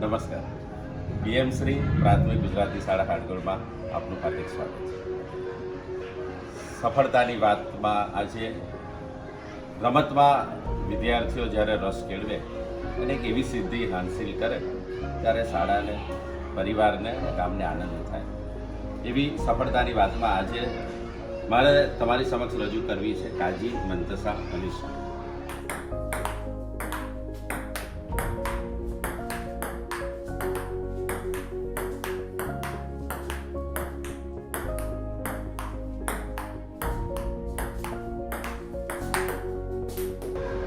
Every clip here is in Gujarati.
નમસ્કાર. બીએમ શ્રી પ્રાથમિક ગુજરાતી શાળા હાડગોળમાં આપનું હાર્દિક સ્વાગત છે. સફળતાની વાતમાં આજે રમતમાં વિદ્યાર્થીઓ જ્યારે રસ કેળવે અને એક એવી સિદ્ધિ હાંસિલ કરે, ત્યારે શાળાને, પરિવારને ગામને આનંદ થાય. એવી સફળતાની વાતમાં આજે મારે તમારી સમક્ષ રજૂ કરવી છે કાજી મંતસા અનિશા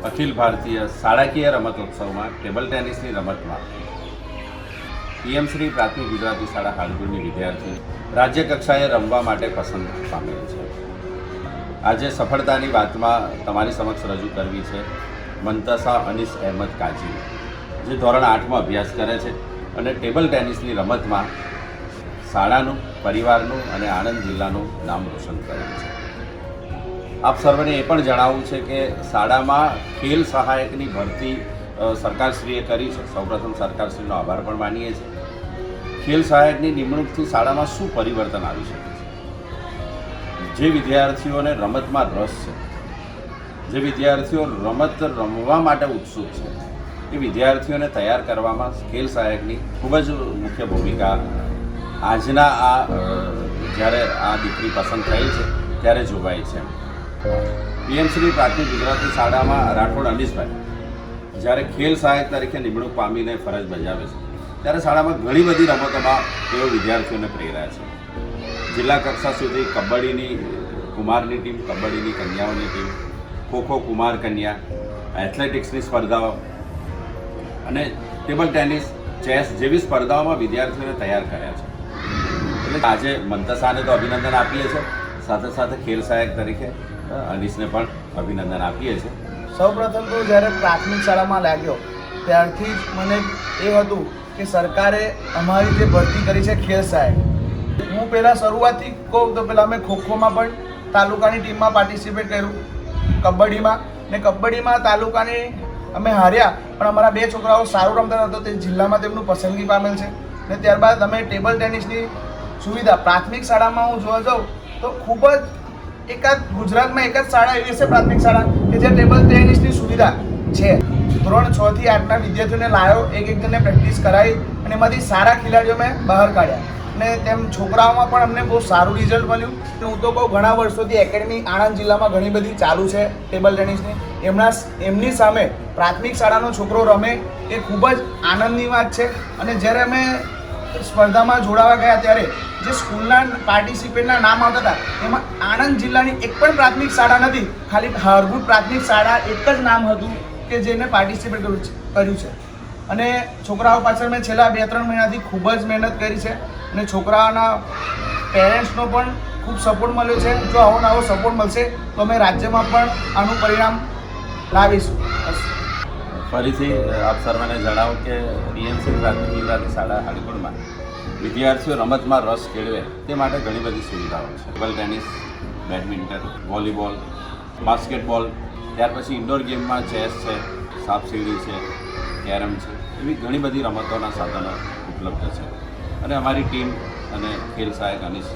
અખિલ ભારતીય શાળાકીય રમતોત્સવમાં ટેબલ ટેનિસની રમતમાં પીએમ શ્રી પ્રાથમિક ગુજરાતી શાળા હાલગુરની વિદ્યાર્થી રાજ્ય કક્ષાએ રમવા માટે પસંદ પામેલ છે. આજે સફળતાની વાતમાં તમારી સમક્ષ રજૂ કરવી છે મંતસા અનીસ અહેમદ કાજી, જે ધોરણ આઠમાં અભ્યાસ કરે છે અને ટેબલ ટેનિસની રમતમાં શાળાનું, પરિવારનું અને આણંદ જિલ્લાનું નામ રોશન કરે છે. આપ સર્વને એ પણ જણાવવું છે કે શાળામાં ખેલ સહાયકની ભરતી સરકારશ્રીએ કરી છે. સૌપ્રથમ સરકારશ્રીનો આભાર પણ માનીએ છીએ. ખેલ સહાયકની નિમણૂકથી શાળામાં શું પરિવર્તન આવી શકે છે? જે વિદ્યાર્થીઓને રમતમાં રસ છે, જે વિદ્યાર્થીઓ રમત રમવા માટે ઉત્સુક છે, એ વિદ્યાર્થીઓને તૈયાર કરવામાં ખેલ સહાયકની ખૂબ જ મુખ્ય ભૂમિકા આજના આ જ્યારે આ દીકરી પસંદ થઈ છે, ત્યારે જોવાય છે પીએમશ્રી પ્રાથમિક ગુજરાતી શાળામાં રાઠોડ અનીશભાઈ જ્યારે ખેલ સહાયક તરીકે નિમણૂક પામીને ફરજ બજાવે છે, ત્યારે શાળામાં ઘણી બધી રમતોમાં તેઓ વિદ્યાર્થીઓને પ્રેરાય છે. જિલ્લા કક્ષા સુધી કબડ્ડીની કુમારની ટીમ, કબડ્ડીની કન્યાઓની ટીમ, ખોખો કુમાર કન્યા, એથ્લેટિક્સની સ્પર્ધાઓ અને ટેબલ ટેનિસ, ચેસ જેવી સ્પર્ધાઓમાં વિદ્યાર્થીઓને તૈયાર કર્યા છે. એટલે આજે મંતસાને તો અભિનંદન આપીએ છીએ. સાથે સાથે ખેલ સહાયક તરીકે અ, પણ અભિનંદન આપીએ છીએ. સૌપ્રથમ તો જ્યારે પ્રાથમિક શાળામાં લાગ્યો ત્યારથી જ મને એ હતું કે સરકારે અમારી જે ભરતી કરી છે ખેલ સાહેબ હું પહેલાં શરૂઆતથી કહું તો પહેલાં અમે ખોખોમાં પણ તાલુકાની ટીમમાં પાર્ટિસિપેટ કર્યું. કબડ્ડીમાં ને કબડ્ડીમાં તાલુકાની અમે હાર્યા પણ અમારા બે છોકરાઓ સારું રમતા હતા તે જિલ્લામાં તેમનું પસંદગી પામેલ છે. ને ત્યારબાદ અમે ટેબલ ટેનિસની સુવિધા પ્રાથમિક શાળામાં હું જોવા જાઉં તો ખૂબ જ એકાદ ગુજરાતમાં એક જ શાળા, એવી હશે પ્રાથમિક શાળા કે જે ટેબલ ટેનિસની સુવિધા છે. ધોરણ છ થી આઠના વિદ્યાર્થીઓને લાવ્યો એક એક જણને પ્રેક્ટિસ કરાવી અને એમાંથી સારા ખેલાડીઓ મેં બહાર કાઢ્યા. અને તેમ છોકરાઓમાં પણ અમને બહુ સારું રિઝલ્ટ મળ્યું. હું તો બહુ ઘણા વર્ષોથી એકેડમી આણંદ જિલ્લામાં ઘણી બધી ચાલુ છે ટેબલ ટેનિસની એમના એમની સામે પ્રાથમિક શાળાનો છોકરો રમે એ ખૂબ જ આનંદની વાત છે. અને જ્યારે અમે સ્પર્ધામાં જોડાવા ગયા ત્યારે જે સ્કૂલના પાર્ટિસિપેટના નામ આવતા હતા, એમાં આણંદ જિલ્લાની એક પણ પ્રાથમિક શાળા નથી, ખાલી હારગુટ પ્રાથમિક શાળા એક જ નામ હતું કે જેને પાર્ટિસિપેટ કર્યું છે અને છોકરાઓ પાછળ મેં છેલ્લા બે ત્રણ મહિનાથી ખૂબ જ મહેનત કરી છે અને છોકરાઓના પેરેન્ટ્સનો પણ ખૂબ સપોર્ટ મળ્યો છે. જો આવો નવો સપોર્ટ મળશે, તો અમે રાજ્યમાં પણ આનું પરિણામ લાવીશું. ફરીથી આપ સર્વને જણાવો કે પીએમસી પ્રાથમિક ગુજરાતી શાળા હાડીકોડમાં. વિદ્યાર્થીઓ રમતમાં રસ કેળવે તે માટે ઘણી બધી સુવિધાઓ છે. Table tennis badminton volleyball basketball ત્યાર પછી ઇન્ડોર ગેમમાં ચેસ છે સાપસીડી છે, કેરમ છે, એવી ઘણી બધી રમતોના સાધનો ઉપલબ્ધ છે. અને અમારી ટીમ અને ખેલ સહાયક અનિશ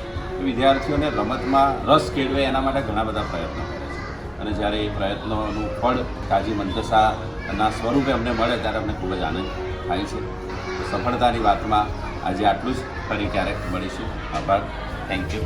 વિદ્યાર્થીઓને રમતમાં રસ કેળવે એના માટે ઘણા બધા પ્રયત્નો કરે છે. અને જ્યારે એ પ્રયત્નોનું ફળ કાજી મંતસાના સ્વરૂપે અમને મળે ત્યારે અમને ખૂબ જ આનંદ થાય છે. સફળતાની વાતમાં આજે આટલું જ. ફરી ક્યારેક મળીશું. આભાર. Thank you